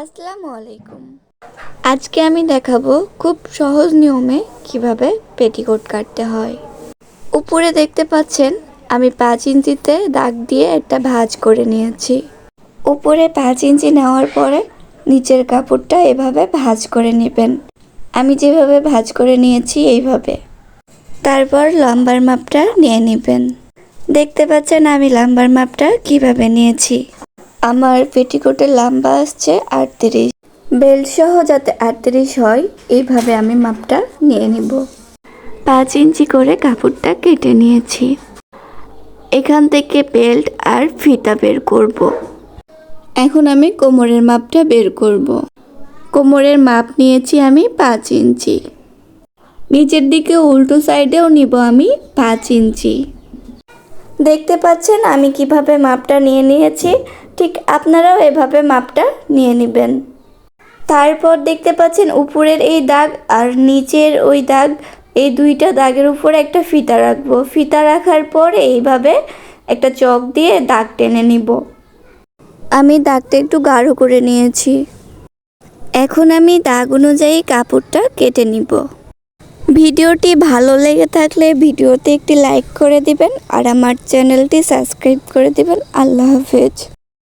আসসালামু আলাইকুম। আজকে আমি দেখাবো খুব সহজ নিয়মে কীভাবে পেটিকোট কাটতে হয়। উপরে দেখতে পাচ্ছেন, আমি পাঁচ ইঞ্চিতে দাগ দিয়ে একটা ভাঁজ করে নিয়েছি। উপরে পাঁচ ইঞ্চি নেওয়ার পরে নিচের কাপড়টা এভাবে ভাঁজ করে নেবেন। আমি যেভাবে ভাঁজ করে নিয়েছি এইভাবে। তারপর লম্বার মাপটা নিয়ে নেবেন। দেখতে পাচ্ছেন, আমি লম্বার মাপটা কীভাবে নিয়েছি। আমার পেটিকোটের লম্বা আসছে আটত্রিশ। বেল্ট সহ যাতে আটত্রিশ হয়, এইভাবে আমি মাপটা নিয়ে নিব। পাঁচ ইঞ্চি করে কাপড়টা কেটে নিয়েছি। এখান থেকে বেল্ট আর ফিতা বের করব। এখন আমি কোমরের মাপটা বের করব। কোমরের মাপ নিয়েছি আমি পাঁচ ইঞ্চি। নিচের দিকে উল্টো সাইডেও নিব আমি পাঁচ ইঞ্চি। দেখতে পাচ্ছেন আমি কীভাবে মাপটা নিয়ে নিয়েছি। ঠিক আপনারাও এভাবে মাপটা নিয়ে নেবেন। তারপর দেখতে পাচ্ছেন উপরের এই দাগ আর নিচের ওই দাগ, এই দুইটা দাগের উপরে একটা ফিতা রাখব। ফিতা রাখার পর এইভাবে একটা চক দিয়ে দাগ টেনে নিব। আমি দাগটা একটু গাঢ় করে নিয়েছি। এখন আমি দাগ অনুযায়ী কাপড়টা কেটে নিব। ভিডিওটি ভালো লেগে থাকলে ভিডিওতে একটি লাইক করে দিবেন আর আমার চ্যানেলটি সাবস্ক্রাইব করে দিবেন। আল্লাহ হাফেজ।